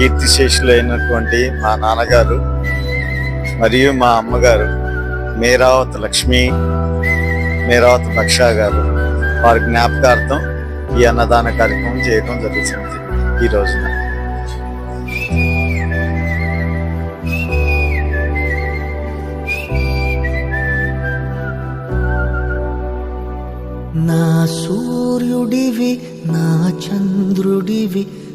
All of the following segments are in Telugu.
కీర్తిశేషులైనటువంటి మా నాన్నగారు మరియు మా అమ్మగారు మేరావత్ లక్ష్మి మేరావత్ లక్ష గారు వారి జ్ఞాపకార్థం ఈ అన్నదాన కార్యక్రమం చేయడం జరుగుతుంది ఈ రోజున. నా సూర్యుడివి నా చంద్రుడివి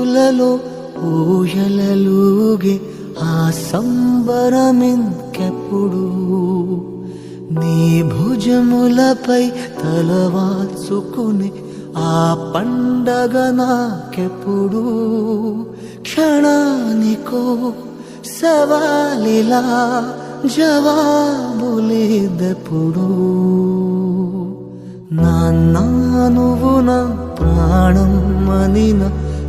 చేతులలో ఊయలలుగే ఆ సంబరమింకెప్పుడు? నీ భుజములపై తలవాల్చుకుని ఆ పండగ నాకెప్పుడు? క్షణానికో సవాలిలా జవాబులేదెప్పుడు? నాన్న నువ్వు నా ప్రాణం మనిన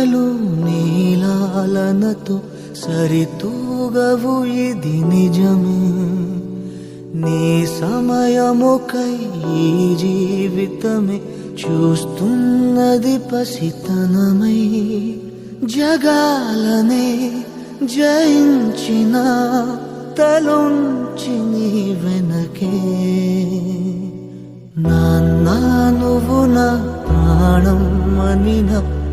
కానుకలు నీలాలనతో సరితూగవు ఇది నిజమే. నీ సమయముకై ఈ జీవితమే చూస్తున్నది పసితనమై. జగాలనే జయించిన తలుంచి నీ వెనకే. నాన్న నువ్వు నా ప్రాణం అనినప్పుడు